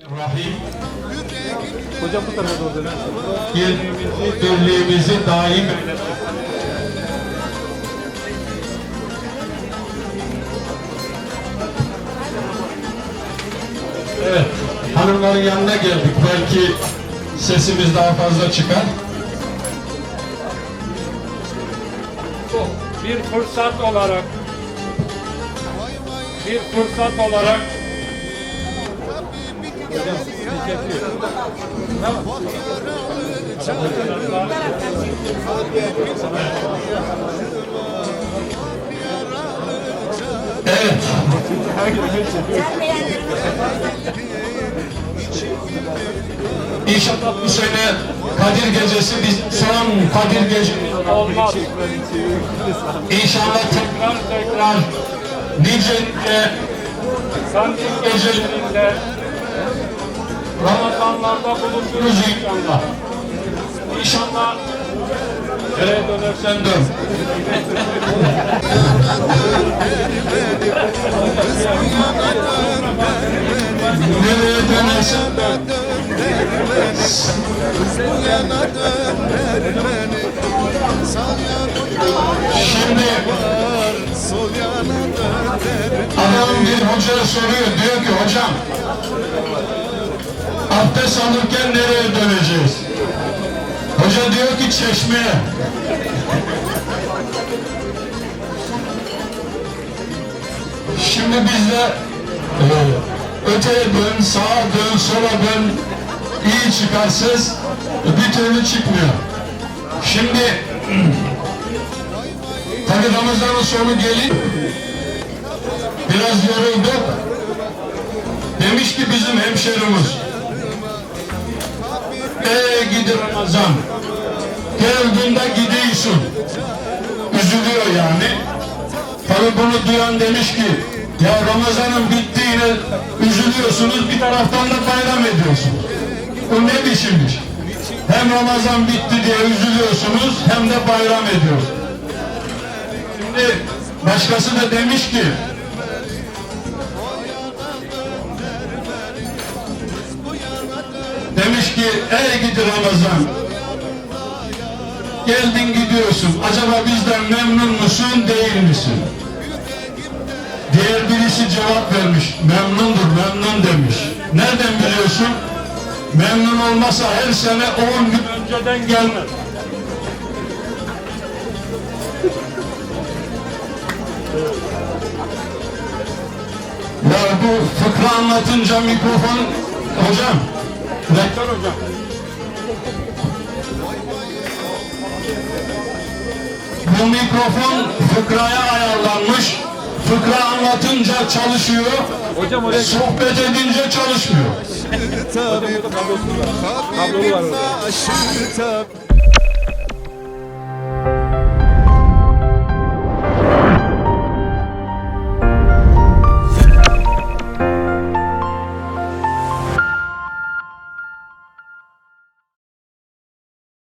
Rahim Hocam bu tarafa doğru döner. birliğimizi, birliğimizi daim. Evet, hanımların yanına geldik. Belki sesimiz daha fazla çıkar. bir fırsat olarak bir fırsat olarak Evet, İnşallah bu sene Kadir Gecesi biz son Kadir Gecesi olmaz. İnşallah tekrar tekrar nice nice gecelerinde Ramazanlarda bulunduruz inşallah. İnşallah nereye dönersen dön. nereye dönersen dön. Şimdi adam bir hocaya soruyor diyor ki hocam abdest alırken nereye döneceğiz? Hoca diyor ki çeşmeye. Şimdi biz de e, öteye dön, sağa dön, sola dön, iyi çıkar ses bir türlü çıkmıyor. Şimdi tabi Ramazan'ın sonu gelin biraz yorulduk. Demiş ki bizim hemşerimiz Ey gidi Ramazan geldiğinde gidiyorsun. Üzülüyor yani. Tabi bunu duyan demiş ki ya Ramazan'ın bittiğine üzülüyorsunuz bir taraftan da bayram ediyorsunuz. Bu ne biçim iş? Hem Ramazan bitti diye üzülüyorsunuz hem de bayram ediyorsunuz. Şimdi başkası da demiş ki demiş ki ey gidi Ramazan geldin gidiyorsun acaba bizden memnun musun değil misin? Diğer birisi cevap vermiş memnundur memnun demiş. Nereden biliyorsun? Memnun olmasa her sene 10 gün önceden gelmez. Ya bu fıkra anlatınca mikrofon hocam rektör hocam. Bu mikrofon fıkraya ayarlanmış. Fıkra anlatınca çalışıyor. Hocam oraya sohbet edince çalışmıyor. Kablolu var orada. Tabii